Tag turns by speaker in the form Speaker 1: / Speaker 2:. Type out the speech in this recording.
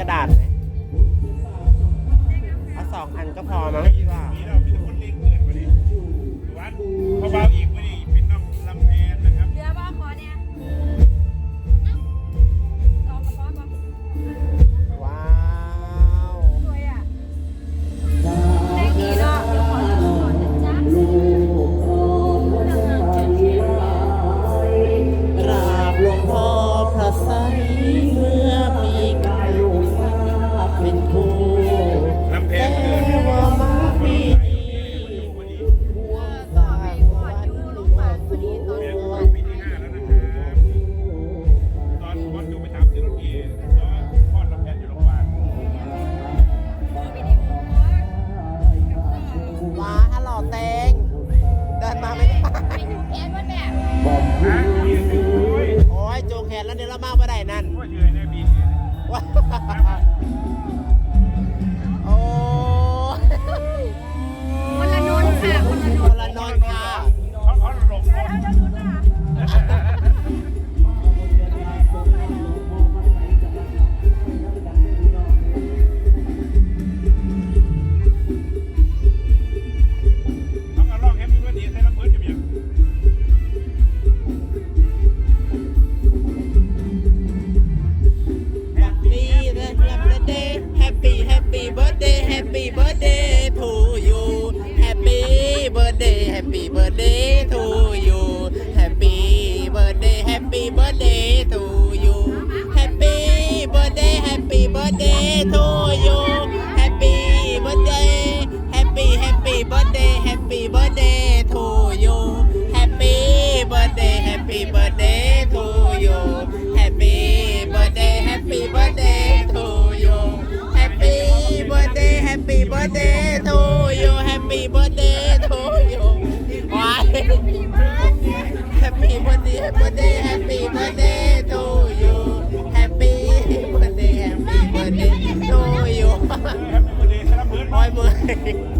Speaker 1: กระดา
Speaker 2: ษไหมเอาสองอันก็พอมั้งพี่ว่า
Speaker 1: แอน
Speaker 2: วั
Speaker 3: น
Speaker 1: แบบโอ้ย
Speaker 2: โจงแขนแล้วเดี๋ยวเรามาบ่ได้นั่น
Speaker 1: โอ้ยเโอ้
Speaker 2: ย
Speaker 3: คนละนนท์ค่ะ
Speaker 2: คนละนนค
Speaker 1: นละ
Speaker 3: น
Speaker 1: นท์ค่ะ
Speaker 2: birthday to you Happy birthday to you ว้าย Happy birthday Happy birthday Happy birthday to you Happy birthday Happy birthday to you โอ้ยเบื่อ